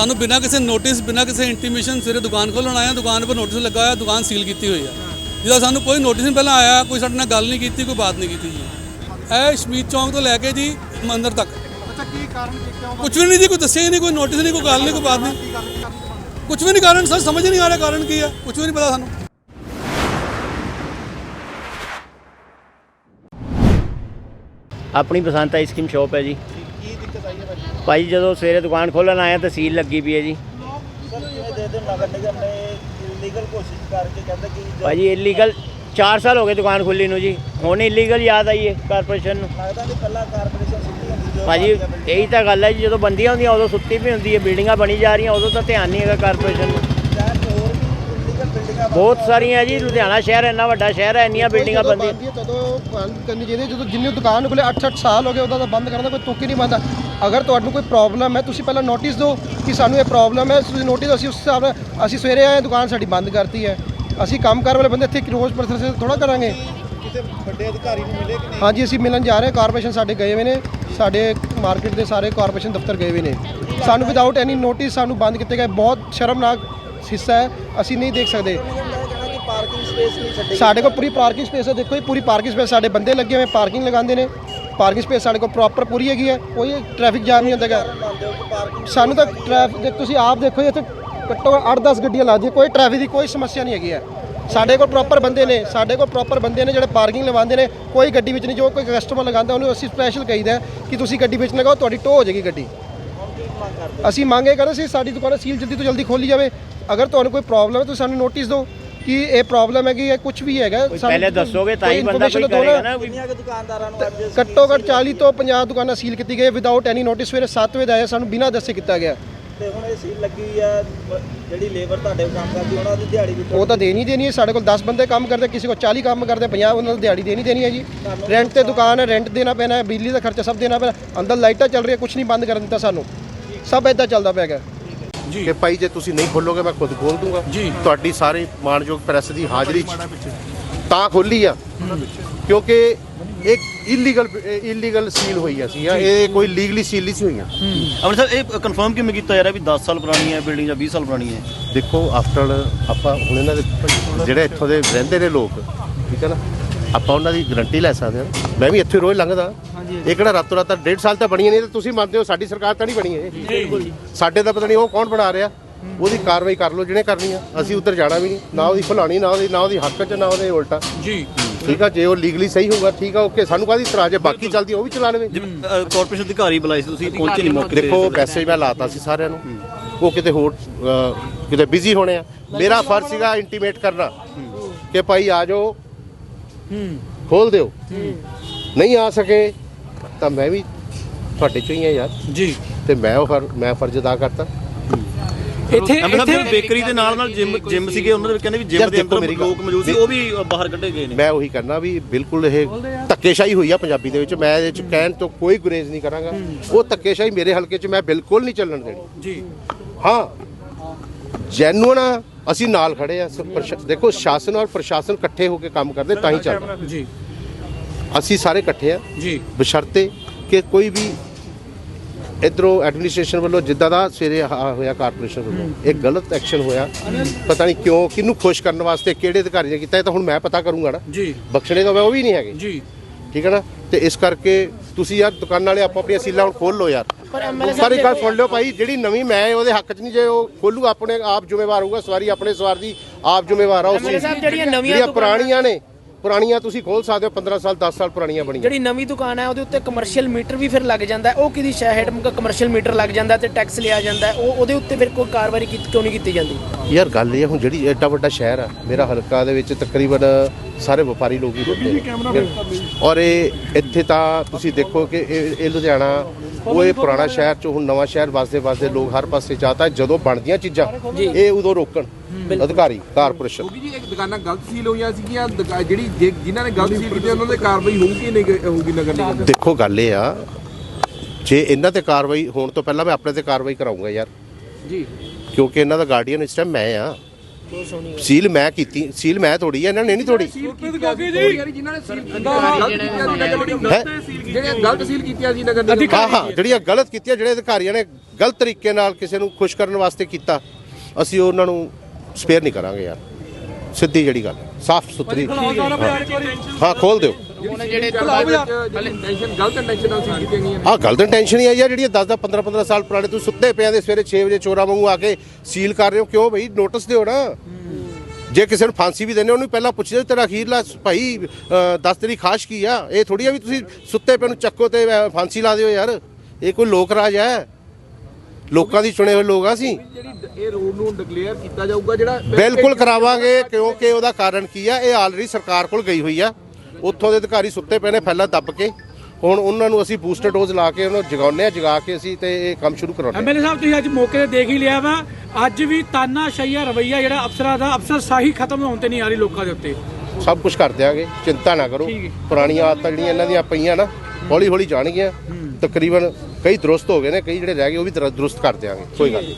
ਸਾਨੂੰ ਬਿਨਾਂ ਕਿਸੇ ਨੋਟਿਸ ਬਿਨਾਂ ਕਿਸੇ ਇੰਟੀਮੇਸ਼ਨ ਸਿਰੇ ਦੁਕਾਨ ਖੋਲ੍ਹਣ ਆਇਆ ਦੁਕਾਨ 'ਤੇ ਨੋਟਿਸ ਲੱਗਾ ਹੋਇਆ ਦੁਕਾਨ ਸੀਲ ਕੀਤੀ ਹੋਈ ਆ। ਜਿਹਦਾ ਸਾਨੂੰ ਕੋਈ ਨੋਟਿਸ ਨਹੀਂ ਪਹਿਲਾਂ ਆਇਆ ਕੋਈ ਸਾਡੇ ਨਾਲ ਗੱਲ ਨਹੀਂ ਕੀਤੀ ਕੋਈ ਬਾਤ ਨਹੀਂ ਕੀਤੀ ਜੀ। ਇਹ ਸ਼ਮੀਤ ਚੌਂਕ ਤੋਂ ਲੈ ਕੇ ਜੀ ਮੰਦਰ ਤੱਕ। ਅੱਛਾ ਕੀ ਕਾਰਨ ਕੀ ਕਿਉਂ? ਕੁਝ ਵੀ ਨਹੀਂ ਜੀ ਕੋਈ ਦੱਸਿਆ ਹੀ ਨਹੀਂ ਕੋਈ ਨੋਟਿਸ ਨਹੀਂ ਕੋਈ ਗੱਲ ਨਹੀਂ ਕੋਈ ਬਾਤ ਨਹੀਂ। ਕੁਝ ਵੀ ਨਹੀਂ ਕਾਰਨ ਸਰ ਸਮਝ ਹੀ ਨਹੀਂ ਆ ਰਿਹਾ ਕਾਰਨ ਕੀ ਹੈ ਕੁਝ ਵੀ ਨਹੀਂ ਪਤਾ ਸਾਨੂੰ। ਆਪਣੀ ਪਸੰਦ ਆਈਸਕ੍ਰੀਮ ਸ਼ਾਪ ਹੈ ਜੀ ਕੀ ਦਿੱਕਤ ਆਈ ਹੈ ਭਾਜੀ ਭਾਈ ਜਦੋਂ ਸਵੇਰੇ ਦੁਕਾਨ ਖੋਲ੍ਹਣ ਆਇਆ ਤਾਂ ਸੀਲ ਲੱਗੀ ਪਈ ਹੈ ਜੀ। ਸਰ ਜਿਵੇਂ ਦੇ ਦੇ ਨਗਰ ਨਿਗਮ ਨੇ ਲੀਗਲ ਕੋਸ਼ਿਸ਼ ਕਰਕੇ ਕਹਿੰਦੇ ਕਿ ਭਾਜੀ ਇਲੀਗਲ 4 ਸਾਲ ਹੋ ਗਏ ਦੁਕਾਨ ਖੁੱਲੀ ਨੂੰ ਜੀ। ਹੁਣ ਇਲੀਗਲ ਯਾਦ ਆਈ ਹੈ ਕਾਰਪੋਰੇਸ਼ਨ ਨੂੰ। ਲੱਗਦਾ ਕਿ ਪਹਿਲਾਂ ਕਾਰਪੋਰੇਸ਼ਨ ਸਿੱਧੀ ਹੁੰਦੀ ਜੋ ਭਾਜੀ ਇਹੀ ਤਾਂ ਗੱਲ ਹੈ ਜੀ ਜਦੋਂ ਬੰਦੀਆਂ ਹੁੰਦੀਆਂ ਉਦੋਂ ਸੁੱਤੀ ਵੀ ਹੁੰਦੀ ਹੈ ਬਿਲਡਿੰਗਾਂ ਬਣੀ ਜਾ ਰਹੀਆਂ ਉਦੋਂ ਤਾਂ ਧਿਆਨ ਨਹੀਂ ਹੈਗਾ ਕਾਰਪੋਰੇਸ਼ਨ ਨੂੰ ਸ਼ਹਿਰ 'ਚ ਹੋਰ ਵੀ ਲੀਗਲ ਬਿਲਡਿੰਗਾਂ ਬਹੁਤ ਸਾਰੀਆਂ ਜੀ ਲੁਧਿਆਣਾ ਸ਼ਹਿਰ ਇੰਨਾ ਵੱਡਾ ਸ਼ਹਿਰ ਹੈ ਇੰਨੀਆਂ ਬਿਲਡਿੰਗਾਂ ਬੰਦੀਆਂ ਬੰਦੀ ਤਦੋਂ ਬੰਦ ਕਰਨੀ ਚਾਹੀਦੀ ਹੈ। ਜਦੋਂ ਜਿੰਨੀ ਦੁਕਾਨ ਕੋਲੇ 8-8 ਸਾਲ ਹੋ ਗਏ ਉਹਦਾ ਤਾਂ ਬੰਦ ਕਰਨ ਦਾ ਕੋਈ ਤੁੱਕ ਹੀ ਨਹੀਂ ਬੰਦਾ ਅਗਰ ਤੁਹਾਨੂੰ ਕੋਈ ਪ੍ਰੋਬਲਮ ਹੈ ਤੁਸੀਂ ਪਹਿਲਾਂ ਨੋਟਿਸ ਦਿਓ ਕਿ ਸਾਨੂੰ ਇਹ ਪ੍ਰੋਬਲਮ ਹੈ ਤੁਸੀਂ ਨੋਟਿਸ ਅਸੀਂ ਉਸ ਹਿਸਾਬ ਨਾਲ ਅਸੀਂ ਸਵੇਰੇ ਆਏ ਦੁਕਾਨ ਸਾਡੀ ਬੰਦ ਕਰਤੀ ਹੈ। ਅਸੀਂ ਕੰਮ ਕਰ ਵਾਲੇ ਬੰਦੇ ਇੱਥੇ ਰੋਜ਼ ਪ੍ਰਦਰਸ਼ਨ ਥੋੜਾ ਕਰਾਂਗੇ। ਕਿਸੇ ਵੱਡੇ ਅਧਿਕਾਰੀ ਨੂੰ ਮਿਲੇ ਕਿ ਨਹੀਂ? ਹਾਂਜੀ ਅਸੀਂ ਮਿਲਣ ਜਾ ਰਹੇ ਹਾਂ ਕਾਰਪੋਰੇਸ਼ਨ ਸਾਡੇ ਗਏ ਹੋਏ ਨੇ ਸਾਡੇ ਮਾਰਕੀਟ ਦੇ ਸਾਰੇ ਕਾਰਪੋਰੇਸ਼ਨ ਦਫ਼ਤਰ ਗਏ ਹੋਏ ਨੇ। ਸਾਨੂੰ ਵਿਦਆਊਟ ਐਨੀ ਨੋਟਿਸ ਸਾਨੂੰ ਬੰਦ ਕੀਤੇ ਗਏ ਬਹੁਤ ਸ਼ਰਮਨਾਕ ਹਿੱਸਾ ਹੈ, ਅਸੀਂ ਨਹੀਂ ਦੇਖ ਸਕਦੇ। ਪਾਰਕਿੰਗ ਸਪੇਸ ਨਹੀਂ ਛੱਡੀ ਸਾਡੇ ਕੋਲ ਪੂਰੀ ਪਾਰਕਿੰਗ ਸਪੇਸ ਹੈ, ਦੇਖੋ ਇਹ ਪੂਰੀ ਪਾਰਕਿੰਗ ਸਪੇਸ ਸਾਡੇ ਬੰਦੇ ਲੱਗੇ ਹੋਏ ਪਾਰਕਿੰਗ ਲਗਾਉਂਦੇ ਨੇ। ਪਾਰਕਿੰਗ ਸਪੇਸ ਸਾਡੇ ਕੋਲ ਪ੍ਰੋਪਰ ਪੂਰੀ ਹੈਗੀ ਹੈ, ਕੋਈ ਟ੍ਰੈਫਿਕ ਜਾਮ ਨਹੀਂ ਹੁੰਦਾ ਹੈਗਾ। ਸਾਨੂੰ ਤਾਂ ਟ੍ਰੈਫਿਕ ਤੁਸੀਂ ਆਪ ਦੇਖੋ ਇੱਥੇ ਘੱਟੋ 8-10 ਗੱਡੀਆਂ ਲਾ ਦੀ ਕੋਈ ਟ੍ਰੈਫਿਕ ਦੀ ਕੋਈ ਸਮੱਸਿਆ ਨਹੀਂ ਹੈਗੀ ਹੈ। ਸਾਡੇ ਕੋਲ ਪ੍ਰੋਪਰ ਬੰਦੇ ਨੇ, ਸਾਡੇ ਕੋਲ ਪ੍ਰੋਪਰ ਬੰਦੇ ਨੇ ਜਿਹੜੇ ਪਾਰਕਿੰਗ ਲਗਾਉਂਦੇ ਨੇ, ਕੋਈ ਗੱਡੀ ਵਿੱਚ ਨਹੀਂ, ਜੋ ਕੋਈ ਕਸਟਮਰ ਲਗਾਉਂਦਾ, ਉਹਨੂੰ ਅਸੀਂ ਸਪੈਸ਼ਲ ਕਹੀਦਾ ਕਿ ਤੁਸੀਂ ਗੱਡੀ ਵਿੱਚ ਲਗਾਓ, ਤੁਹਾਡੀ ਟੋ ਹੋ ਜਾਏਗੀ ਗੱਡੀ। ਅਸੀਂ ਮੰਗ ਇਹ ਕਰਦੇ ਸੀ, ਸਾਡੀ ਦੁਕਾਨ ਸੀਲ ਜਲਦੀ ਤੋਂ ਜਲਦੀ ਖੋਲੀ ਜਾਵੇ। ਅਗਰ ਤੁਹਾਨੂੰ ਕੋਈ ਪ੍ਰੋਬਲਮ ਹੈ ਤੁਸੀਂ ਸਾਨੂੰ ਨੋਟਿਸ ਦਿਓ ਕਿ ਇਹ ਪ੍ਰੋਬਲਮ ਹੈ ਕਿ ਇਹ ਕੁਝ ਵੀ ਹੈਗਾ ਪਹਿਲੇ ਦੱਸੋਗੇ ਤਾਂ ਹੀ ਬੰਦਾ ਕੋਈ ਕਰੇਗਾ ਨਾ ਵੀ ਕਿੰਨੀਆਂ ਕਿ ਦੁਕਾਨਦਾਰਾਂ ਨੂੰ ਅੱਜ ਘੱਟੋ ਘੱਟ 40 ਤੋਂ 50 ਦੁਕਾਨਾਂ ਸੀਲ ਕੀਤੀ ਗਈ ਵਿਦਆਊਟ ਐਨੀ ਨੋਟਿਸ ਸਵੇਰੇ 7 ਵਜੇ ਦਾ ਆਇਆ ਸਾਨੂੰ ਬਿਨਾਂ ਦੱਸੇ ਕੀਤਾ ਗਿਆ। ਤੇ ਹੁਣ ਇਹ ਸੀਲ ਲੱਗੀ ਹੋਈ ਆ ਜਿਹੜੀ ਲੇਬਰ ਤੁਹਾਡੇ ਕੋਲ ਕੰਮ ਕਰਦੀ ਉਹਨਾਂ ਦੀ ਦਿਹਾੜੀ ਵੀ ਉਹ ਤਾਂ ਦੇਣੀ ਦੇਣੀ ਹੈ ਸਾਡੇ ਕੋਲ 10 ਬੰਦੇ ਕੰਮ ਕਰਦੇ ਕਿਸੇ ਕੋਲ 40 ਕੰਮ ਕਰਦੇ 50 ਉਹਨਾਂ ਨੂੰ ਦਿਹਾੜੀ ਦੇਣੀ ਦੇਣੀ ਹੈ ਜੀ। ਰੈਂਟ ਤੇ ਦੁਕਾਨ ਹੈ ਰੈਂਟ ਦੇਣਾ ਪੈਣਾ ਹੈ ਬਿਜਲੀ ਦਾ ਖਰਚਾ ਸਭ ਦੇਣਾ ਪੈਣਾ ਅੰਦਰ ਲਾਈਟਾਂ ਚੱਲ ਰਹੀਆਂ ਕੁਝ ਨਹੀਂ ਬੰਦ ਕਰਨ ਦਿੱਤਾ ਸਾਨੂੰ। ਸਭ ਇਦਾਂ ਚੱਲਦਾ ਪਿਆ ਹੈਗਾ। ਕਿ ਭਾਈ ਜੇ ਤੁਸੀਂ ਨਹੀਂ ਖੋਲੋਗੇ ਮੈਂ ਖੁਦ ਖੋਲ ਦੂੰਗਾ। ਜੀ। ਤੁਹਾਡੀ ਸਾਰੇ ਮਾਨਯੋਗ ਪ੍ਰੈਸ ਦੀ ਹਾਜ਼ਰੀ 'ਚ ਤਾਂ ਖੋਲੀ ਆ। ਕਿਉਂਕਿ ਇੱਕ ਇਲੀਗਲ ਇਲੀਗਲ ਸੀਲ ਹੋਈ ਆ ਸੀ ਇਹ ਕੋਈ ਲੀਗਲੀ ਸੀਲ ਨਹੀਂ ਸੀ ਹੋਈਆਂ। ਅੰਮ੍ਰਿਤਸਰ ਇਹ ਕਨਫਰਮ ਕਿਵੇਂ ਕੀਤਾ ਜਾ ਰਿਹਾ ਵੀ 10 ਸਾਲ ਪੁਰਾਣੀ ਹੈ ਬਿਲਡਿੰਗ ਜਾਂ 20 ਸਾਲ ਪੁਰਾਣੀ ਹੈ? ਦੇਖੋ ਆਫਟਰ ਆਪਾਂ ਹੁਣ ਇਹਨਾਂ ਦੇ ਜਿਹੜੇ ਇੱਥੋਂ ਦੇ ਰਹਿੰਦੇ ਨੇ ਲੋਕ ਠੀਕ ਹੈ ਨਾ? ਆਪਾਂ ਉਹਨਾਂ ਦੀ ਗਰੰਟੀ ਲੈ ਸਕਦੇ ਹਾਂ। ਮੈਂ ਵੀ ਇੱਥੇ ਰੋਜ਼ ਲੰਘਦਾ। ਇਹ ਕਿਹੜਾ ਰਾਤੋਂ ਰਾਤ ਡੇਢ ਸਾਲ ਤਾਂ ਬਣੀ ਨਹੀਂ ਤੇ ਤੁਸੀਂ ਮੰਨਦੇ ਹੋ ਸਾਡੀ ਸਰਕਾਰ ਤਾਂ ਨਹੀਂ ਬਣੀ ਇਹ। ਸਾਡੇ ਤਾਂ ਪਤਾ ਨਹੀਂ ਉਹ ਕੌਣ ਬਣਾ ਰਿਹਾ। ਉਹਦੀ ਕਾਰਵਾਈ ਕਰ ਲਓ ਜਿਹਨੇ ਕਰਨੀ ਆ। ਅਸੀਂ ਉੱਧਰ ਜਾਣਾ ਵੀ ਨਹੀਂ। ਨਾ ਉਹਦੀ ਭਲਾਣੀ ਨਾ ਉਹਦੀ ਨਾ ਉਹਦੀ ਹੱਕ 'ਚ ਨਾ ਉਹਦੇ ਉਲਟਾ। ਜੀ। ਠੀਕ ਆ ਜੇ ਉਹ ਲੀਗਲੀ ਸਹੀ ਹੋਊਗਾ ਠੀਕ ਆ ਓਕੇ ਸਾਨੂੰ ਕਾਹਦੀ ਇਤਰਾਜ਼ ਹੈ? ਬਾਕੀ ਚੱਲਦੀ ਉਹ ਵੀ ਚਲਾ ਲਵੇ। ਕਾਰਪੋਰੇਸ਼ਨ ਅਧਿਕਾਰੀ ਬੁਲਾਏ ਸੀ ਤੁਸੀਂ ਪਹੁੰਚੇ ਨਹੀਂ ਮੌਕੇ ਦੇਖੋ ਮੈਸੇਜ ਮੈਂ ਲਾਤਾ ਸੀ ਸਾਰਿਆਂ ਨੂੰ। ਉਹ ਕਿਤੇ ਹੋਰ ਕਿਤੇ ਬਿਜ਼ੀ ਹੋਣੇ ਆ। ਮੇਰਾ ਫਰਜ਼ ਸੀਗਾ ਇੰਟੀਮੇਟ ਕਰਨਾ ਕਿ ਭਾਈ ਆ ਜਾਓ ਖੋਲ ਦਿਓ। ਨਹੀਂ ਆ ਸਕੇ ਤਾਂ ਮੈਂ ਵੀ ਤੁਹਾਡੇ ਚੋਂ ਹੀ ਆ ਯਾਰ। ਜੀ। ਤੇ ਮੈਂ ਉਹ ਫਰ- ਮੈਂ ਫਰਜ਼ ਅਦਾ ਕਰਤਾ। ਇੱਥੇ ਅੰਮ੍ਰਿਤਸਰ ਬੇਕਰੀ ਦੇ ਨਾਲ ਨਾਲ ਜਿਮ ਜਿਮ ਸੀਗੇ ਉਹਨਾਂ ਦੇ ਕਹਿੰਦੇ ਵੀ ਜਿਮ ਯਾਰ ਦੇ ਦੇਖੋ ਅੰਦਰ ਮੇਰੀ ਗੱਲ- ਲੋਕ ਮੌਜੂਦ ਸੀ ਉਹ ਵੀ ਬਾਹਰ ਕੱਢੇ ਗਏ ਨੇ। ਮੈਂ ਉਹੀ ਕਰਨਾ ਵੀ ਬਿਲਕੁਲ ਇਹ ਧੱਕੇਸ਼ਾਹੀ ਹੋਈ ਆ ਪੰਜਾਬੀ ਦੇ ਵਿੱਚ। ਮੈਂ ਇਹਦੇ ਚ ਕਹਿਣ ਤੋਂ ਕੋਈ ਗੁਰੇਜ਼ ਨਹੀਂ ਕਰਾਂਗਾ। ਉਹ ਧੱਕੇਸ਼ਾਹੀ ਮੇਰੇ ਹਲਕੇ 'ਚ ਮੈਂ ਬਿਲਕੁਲ ਨਹੀਂ ਚੱਲਣ ਦੇਣੀ। ਜੀ। ਹਾਂ ਜੈਨੂਨ ਆ ਅਸੀਂ ਨਾਲ ਖੜੇ ਆ ਦੇਖੋ ਸ਼ਾਸਨ ਔਰ ਪ੍ਰਸ਼ਾਸਨ ਇਕੱਠੇ ਹੋ ਕੇ ਕੰਮ ਕਰਦੇ ਤਾਂ ਹੀ ਚੱਲਦਾ। ਜੀ। ਅਸੀਂ ਸਾਰੇ ਇਕੱਠੇ ਆ। ਜੀ। ਬਸ਼ਰਤੇ ਕਿ ਕੋਈ ਵੀ ਇਧਰੋਂ ਐਡਮਿਨਿਸਟ੍ਰੇਸ਼ਨ ਵੱਲੋਂ ਜਿੱਦਾਂ ਦਾ ਸਵੇਰੇ ਹੋਇਆ ਕਾਰਪੋਰੇਸ਼ਨ ਵੱਲੋਂ। ਇਹ ਗਲਤ ਐਕਸ਼ਨ ਹੋਇਆ। ਪਤਾ ਨਹੀਂ ਕਿਉਂ ਕਿਹਨੂੰ ਖੁਸ਼ ਕਰਨ ਵਾਸਤੇ ਕਿਹੜੇ ਅਧਿਕਾਰੀ ਨੇ ਕੀਤਾ ਇਹ ਤਾਂ ਹੁਣ ਮੈਂ ਪਤਾ ਕਰੂੰਗਾ ਨਾ। ਜੀ। ਬਖਸ਼ਣੇ ਤਾਂ ਮੈਂ ਉਹ ਵੀ ਨਹੀਂ ਹੈਗੇ। ਜੀ। ਠੀਕ ਹੈ ਨਾ? ਤੇ ਇਸ ਕਰਕੇ ਤੁਸੀਂ ਯਾਰ ਦੁਕਾਨ ਵਾਲੇ ਆਪੋ ਆਪਣੀਆਂ ਸੀਲਾਂ ਹੁਣ ਖੋਲ ਲਓ ਯਾਰ। ਪਰ ਇੱਕ ਗੱਲ ਸੁਣ ਲਿਓ ਭਾਈ ਜਿਹੜੀ ਨਵੀਂ ਮੈਂ ਉਹਦੇ ਹੱਕ 'ਚ ਨਹੀਂ ਜੇ ਉਹ ਖੋਲੂ ਆਪਣੇ ਆਪ ਜ਼ਿੰਮੇਵਾਰ ਹੋਊਗਾ ਸਵਾਰੀ ਆਪਣੇ ਸਵਾਰ ਦੀ ਆਪ ਜ਼ਿੰਮੇਵਾਰ ਆ ਉਸ ਚੀਜ਼ ਦੀ। ਜਿਹੜੀਆਂ ਨਵੀਆਂ ਪੁਰਾਣੀਆਂ ਨੇ ਪੁਰਾਣੀਆਂ ਤੁਸੀਂ ਖੋਲ ਸਕਦੇ ਹੋ 15 ਸਾਲ 10 ਸਾਲ ਪੁਰਾਣੀਆਂ ਬਣੀਆਂ। ਜਿਹੜੀ ਨਵੀਂ ਦੁਕਾਨ ਹੈ ਉਹਦੇ ਉੱਤੇ ਕਮਰਸ਼ੀਅਲ ਮੀਟਰ ਵੀ ਫਿਰ ਲੱਗ ਜਾਂਦਾ ਹੈ। ਉਹ ਕਿਹਦੀ ਸ਼ਹਿਡ ਕਮਰਸ਼ੀਅਲ ਮੀਟਰ ਲੱਗ ਜਾਂਦਾ ਤੇ ਟੈਕਸ ਲਿਆ ਜਾਂਦਾ ਹੈ। ਉਹ ਉਹਦੇ ਉੱਤੇ ਫਿਰ ਕੋਈ ਕਾਰਵਾਈ ਕੀਤੀ ਕਿਉਂ ਨਹੀਂ ਕੀਤੀ ਜਾਂਦੀ? ਯਾਰ ਗੱਲ ਇਹ ਆ, ਹੁਣ ਜਿਹੜੀ ਐਡਾ ਵੱਡਾ ਸ਼ਹਿਰ ਆ ਮੇਰਾ ਹਲਕਾ ਦੇ ਵਿੱਚ ਤਕਰੀਬਨ ਸਾਰੇ ਵਪਾਰੀ ਲੋਕ ਹੀ ਹੁੰਦੇ ਨੇ। ਔਰ ਇਹ ਇੱਥੇ ਤਾਂ ਤੁਸੀਂ ਦੇਖੋ ਕਿ ਇਹ ਇਹ ਲੁਧਿਆਣਾ ਉਹ ਇਹ ਪੁਰਾਣਾ ਸ਼ਹਿਰ ਚੋਂ ਹੁਣ ਨਵਾਂ ਸ਼ਹਿਰ ਵਸਦੇ ਵਸਦੇ ਲੋਕ ਹਰ ਪਾਸੇ ਚਾਹਤਾ ਜਦੋਂ ਬਣਦੀਆਂ ਚੀਜ਼ਾਂ ਇਹ ਉਦੋਂ ਰੋਕਣ। ਅਧਿਕਾਰੀ ਕਾਰਪੋਰੇਸ਼ਨ। ਕਿਉਂਕਿ ਜੀ ਇੱਕ ਦੁਕਾਨਾਂ ਗਲਤ ਸੀਲ ਹੋਈਆਂ ਸੀਗੀਆਂ ਦੁਕਾ- ਜਿਹੜੀ ਜੇ- ਜਿਨ੍ਹਾਂ ਨੇ ਗਲਤ ਸੀਲ ਕੀਤੀ ਉਹਨਾਂ ਦੇ ਕਾਰਵਾਈ ਹੋਊਗੀ ਨਹੀਂ ਕ- ਹੋਊਗੀ ਨਗਰ ਨਿਗਮ ਦੇ ਦੇਖੋ ਗੱਲ ਇਹ ਆ ਜੇ ਇਹਨਾਂ ਤੇ ਕਾਰਵਾਈ ਹੋਣ ਤੋਂ ਪਹਿਲਾਂ ਮੈਂ ਆਪਣੇ ਤੇ ਕਾਰਵਾਈ ਕਰਾਉਂਗਾ ਯਾਰ। ਜੀ। ਕਿਉਂਕਿ ਇਹਨਾਂ ਦਾ ਗਾਰਡੀਅਨ ਇਸ ਟਾਈਮ ਮੈਂ ਆ। ਸੀਲ ਮੈਂ ਕੀਤੀ ਸੀਲ ਮੈਂ ਤੋੜੀ ਆ ਇਹਨਾਂ ਨੇ ਨਹੀਂ ਤੋੜੀ। ਜਿਨ੍ਹਾਂ ਨੇ ਸੀਲ ਕੀਤੀਆਂ ਹੈ? ਜਿਹੜੀਆਂ ਗਲਤ ਸੀਲ ਕੀਤੀਆਂ ਸੀ ਨਗਰ ਨਿਗਮ ਹਾਂ ਹਾਂ ਜਿਹੜੀਆਂ ਗਲਤ ਕੀਤੀਆਂ ਜਿਹੜੇ ਅਧਿਕਾਰੀਆਂ ਨੇ ਗਲਤ ਤਰੀਕੇ ਨਾਲ ਕਿਸੇ ਨੂੰ ਖੁਸ਼ ਕਰਨ ਵਾਸਤੇ ਕੀਤਾ ਅਸੀਂ ਉਹਨਾਂ ਨੂੰ ਸਪੇਅਰ ਨਹੀਂ ਕਰਾਂਗੇ ਯਾਰ। ਸਿੱਧੀ ਜਿਹੜੀ ਗੱਲ ਸਾਫ਼ ਸੁਥਰੀ। ਹਾਂ ਖੋਲ ਦਿਓ। ਜਿਹੜੇ ਇੰਟੈਂਸ਼ਨ ਗਲਤ ਇੰਟੈਂਸ਼ਨ ਹੀ ਆਈ ਆ ਜਿਹੜੀਆਂ 10 10 15 15 ਸਾਲ ਪੁਰਾਣੇ ਤੁਸੀਂ ਸੁੱਤੇ ਪਿਆਂ ਦੇ ਸਵੇਰੇ 6 ਵਜੇ ਚੋਰਾਂ ਵਾਂਗੂ ਆ ਕੇ ਸੀਲ ਕਰ ਰਹੇ ਹੋ। ਕਿਉਂ ਬਈ? ਨੋਟਿਸ ਦਿਓ ਨਾ। ਜੇ ਕਿਸੇ ਨੂੰ ਫਾਂਸੀ ਵੀ ਦੇਣੇ ਉਹਨੂੰ ਪਹਿਲਾਂ ਪੁੱਛਦੇ ਤੇਰਾ ਅਖੀਰਲਾ ਭਾਈ 10 ਤੇਰੀ ਖਾਸ਼ ਕੀ ਆ? ਇਹ ਥੋੜੀ ਆ ਵੀ ਤੁਸੀਂ ਸੁੱਤੇ ਪਏ ਨੂੰ ਚੱਕੋ ਤੇ ਫਾਂਸੀ ਲਾ ਦਿਓ ਯਾਰ। ਇਹ ਕੋਈ ਲੋਕ ਰਾਜ ਹੈ। ਲੋਕਾਂ ਦੀ ਚੁਣੇ ਹੋਏ ਲੋਕ ਆ ਅਸੀਂ। ਜਿਹੜੀ ਇਹ ਰੋਡ ਨੂੰ ਡਿਕਲੇਅਰ ਕੀਤਾ ਜਾਊਗਾ ਜਿਹੜਾ ਬਿਲਕੁਲ ਕਰਾਵਾਂਗੇ ਕਿਉਂਕਿ ਉਹਦਾ ਕਾਰਨ ਕੀ ਆ? ਇਹ ਆਲਰੇਡੀ ਸਰਕਾਰ ਕੋਲ ਗਈ ਹੋਈ ਆ। ਉੱਥੋਂ ਦੇ ਅਧਿਕਾਰੀ ਸੁੱਤੇ ਪਏ ਨੇ ਫੈਲਾ ਦੱਬ ਕੇ। ਹੁਣ ਉਹਨਾਂ ਨੂੰ ਅਸੀਂ ਬੂਸਟਰ ਡੋਜ਼ ਲਾ ਕੇ ਉਹਨੂੰ ਜਗਾਉਂਦੇ ਆ ਜਗਾ ਕੇ ਅਸੀਂ ਤੇ ਇਹ ਕੰਮ ਸ਼ੁਰੂ ਕਰਾਉਂਦੇ ਐਮਐਲਏ ਸਾਹਿਬ ਤੁਸੀਂ ਅੱਜ ਮੌਕੇ ਤੇ ਦੇਖ ਹੀ ਲਿਆ ਵਾ। ਅੱਜ ਵੀ ਤਾਨਾਸ਼ਾਹੀਆ ਰਵਈਆ ਜਿਹੜਾ ਅਫਸਰਾਂ ਦਾ ਅਫਸਰ ਸਾਹੀ ਖਤਮ ਹੋਣ ਤੇ ਨਹੀਂ ਆ ਰਹੀ ਲੋਕਾਂ ਦੇ ਉੱਤੇ। ਸਭ ਕੁਝ ਕਰ ਦਿਆਂਗੇ ਚਿੰਤਾ ਨਾ ਕਰੋ। ਪੁਰਾਣੀਆਂ ਆਦਤਾਂ ਜਿਹੜੀਆਂ ਇਹਨਾਂ ਦੀਆਂ ਪਈਆਂ ਨਾ ਹੌਲੀ ਹੌਲੀ ਜਾਣਗੀਆਂ ਤਕਰੀਬਨ ਕਈ ਦਰੁਸਤ ਹੋ ਗਏ ਨੇ ਕਈ ਜਿਹੜੇ ਰਹਿ ਗਏ ਉਹ ਵੀ ਦਰ- ਦਰੁਸਤ ਕਰ ਦਿਆਂਗੇ ਕੋਈ ਗੱਲ ਨਹੀਂ।